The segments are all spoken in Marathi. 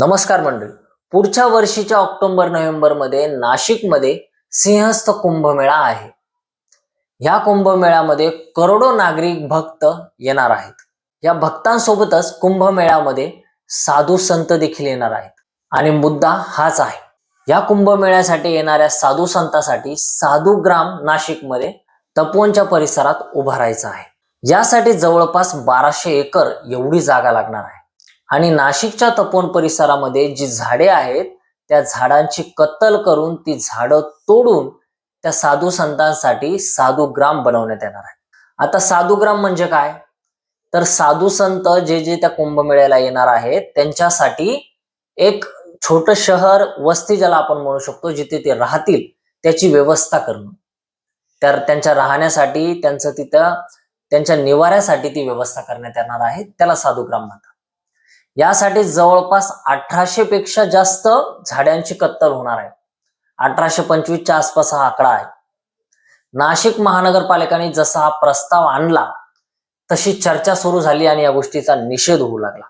नमस्कार मंडळी. पुढच्या वर्षीच्या ऑक्टोबर नोव्हेंबरमध्ये नाशिकमध्ये सिंहस्थ कुंभमेळा आहे. ह्या कुंभमेळ्यामध्ये करोडो नागरिक भक्त येणार आहेत. या भक्तांसोबतच कुंभमेळ्यामध्ये साधू संत देखील येणार आहेत. आणि मुद्दा हाच आहे. या कुंभमेळ्यासाठी येणाऱ्या साधू संतांसाठी साधू ग्राम नाशिकमध्ये तपोनच्या परिसरात उभारायचं आहे. यासाठी जवळपास बाराशे एकर एवढी जागा लागणार आहे. आणि नाशिकच्या तपोवन परिसरामध्ये जी झाडे आहेत त्या झाडांची कत्तल करून ती झाडं तोडून त्या साधू संतांसाठी साधू ग्राम बनवण्यात येणार आहे. आता साधू ग्राम म्हणजे काय? तर साधू संत जे जे त्या कुंभमेळ्याला येणार आहेत त्यांच्यासाठी एक छोट शहर वस्ती ज्याला आपण म्हणू शकतो जिथे ते राहतील त्याची व्यवस्था करणं. तर त्यांच्या राहण्यासाठी त्यांचं तिथं त्यांच्या निवाऱ्यासाठी ती व्यवस्था करण्यात येणार आहे. त्याला साधुग्राम म्हणतात. यासाठी जवळपास अठराशे पेक्षा जास्त झाडांची कत्तल होणार आहे. अठराशे पंचवीसच्या आसपास हा आकडा आहे. नाशिक महानगरपालिकाने जसा हा प्रस्ताव आणला तशी चर्चा सुरू झाली आणि या गोष्टीचा निषेध होऊ लागला.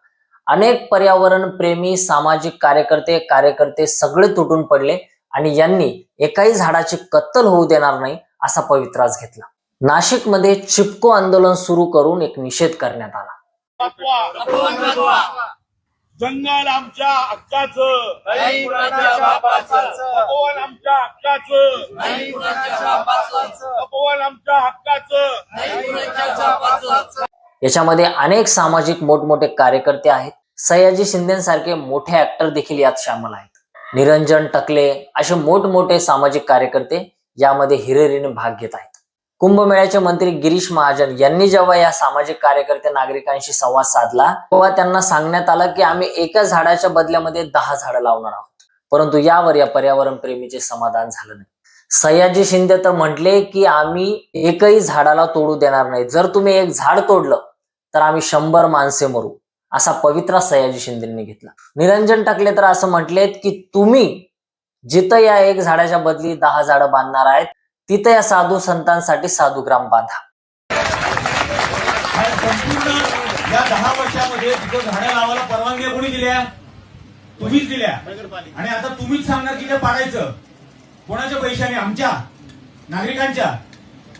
अनेक पर्यावरण प्रेमी सामाजिक कार्यकर्ते कार्यकर्ते सगळे तुटून पडले आणि यांनी एकाही झाडाची कत्तल होऊ देणार नाही असा पवित्रास घेतला. नाशिकमध्ये चिपको आंदोलन सुरू करून एक निषेध करण्यात आला. जंगल आमच्या हक्काचं. तपोवन आमच्या हक्काचं. तपोवन आमच्या हक्काचं. याच्यामध्ये अनेक सामाजिक मोठमोठे कार्यकर्ते आहेत. सयाजी शिंदेसारखे मोठे ऍक्टर देखील यात सामील आहेत. निरंजन टकले असे मोठमोठे सामाजिक कार्यकर्ते यामध्ये हिरिरीने भाग घेत आहेत. कुंभमेळ्याचे मंत्री गिरीश महाजन यांनी जेव्हा या सामाजिक कार्यकर्ते नागरिकांशी संवाद साधला तेव्हा त्यांना सांगण्यात आलं की आम्ही एका झाडाच्या बदल्यामध्ये दहा झाडं लावणार आहोत. परंतु यावर या पर्यावरण प्रेमीचे समाधान झालं नाही. सयाजी शिंदे तर म्हटले की आम्ही एकही झाडाला तोडू देणार नाही. जर तुम्ही एक झाड तोडलं तर आम्ही शंभर माणसे मरू असा पवित्रा सयाजी शिंदेंनी घेतला. निरंजन टाकले तर असं म्हटलेत की तुम्ही जिथं या एक झाडाच्या बदली दहा झाडं बांधणार आहेत तिथं या साधू संतांसाठी साधू ग्राम बांधा. या दहा वर्षामध्ये तिथं झाडं लावायला परवानगी कोणी दिल्या? तुम्हीच दिल्या. आणि आता तुम्हीच सांगणार की ते पाडायचं. कोणाच्या पैशाने? आमच्या. नागरिकांच्या.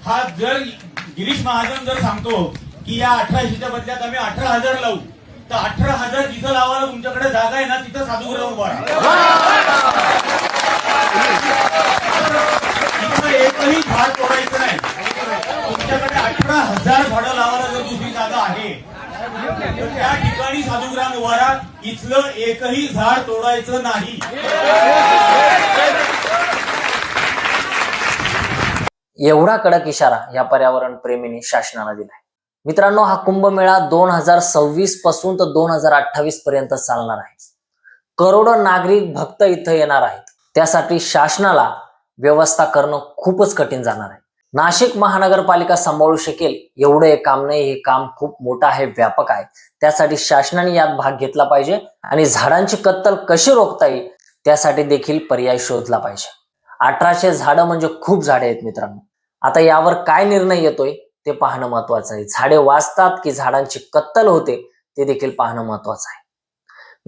हा जर गिरीश महाजन जर सांगतो की या अठराशेच्या बदल्यात आम्ही अठरा हजार लावू तर अठरा हजार जिथं लावायला तुमच्याकडे जागा आहे ना तिथं साधूग्रह उभा राहा. तिथं एकही झाड तोडायचं नाही तुमच्याकडे अठरा हजार झाडं लावायला जर दुसरी जागा आहे तर त्या ठिकाणी साधुग्राम उभारा इथलं एकही झाड तोडायचं नाही. एवढा कडक इशारा या पर्यावरण प्रेमीने शासनाला दिलाय. मित्रांनो हा कुंभमेळा दोन हजार सव्वीसपासून तर दोन हजार अठ्ठावीस पर्यंत चालणार आहे. करोडो नागरिक भक्त इथं येणार आहेत. त्यासाठी शासनाला व्यवस्था करणं खूपच कठीण जाणार आहे. नाशिक महानगरपालिका सांभाळू शकेल एवढं हे काम नाही हे काम खूप मोठं आहे व्यापक आहे. त्यासाठी शासनाने यात भाग घेतला पाहिजे आणि झाडांची कत्तल कशी रोखता येईल त्यासाठी देखील पर्याय शोधला पाहिजे. अठराशे झाडं म्हणजे खूप झाडे आहेत मित्रांनो. आता यावर काय निर्णय येतोय ते पाहणं महत्वाचं आहे. झाडे वाचतात की झाडांची कत्तल होते ते देखील पाहणं महत्वाचं आहे.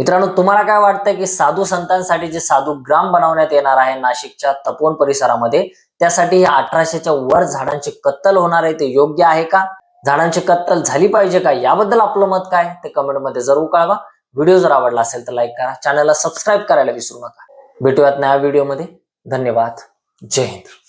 मित्रांनो तुम्हाला काय वाटतं की साधू संतांसाठी जे साधू ग्राम बनवण्यात येणार आहे नाशिकच्या तपोवन परिसरामध्ये त्यासाठी अठराशेच्या वर झाडांची कत्तल होणार आहे ते योग्य आहे का? झाडांची कत्तल झाली पाहिजे का? याबद्दल आपलं मत काय? ते कमेंटमध्ये जरूर कळवा. व्हिडिओ जर आवडला असेल तर लाईक करा. चॅनलला सबस्क्राईब करायला विसरू नका. भेटूयात नव्या व्हिडिओमध्ये. धन्यवाद. जय हिंद.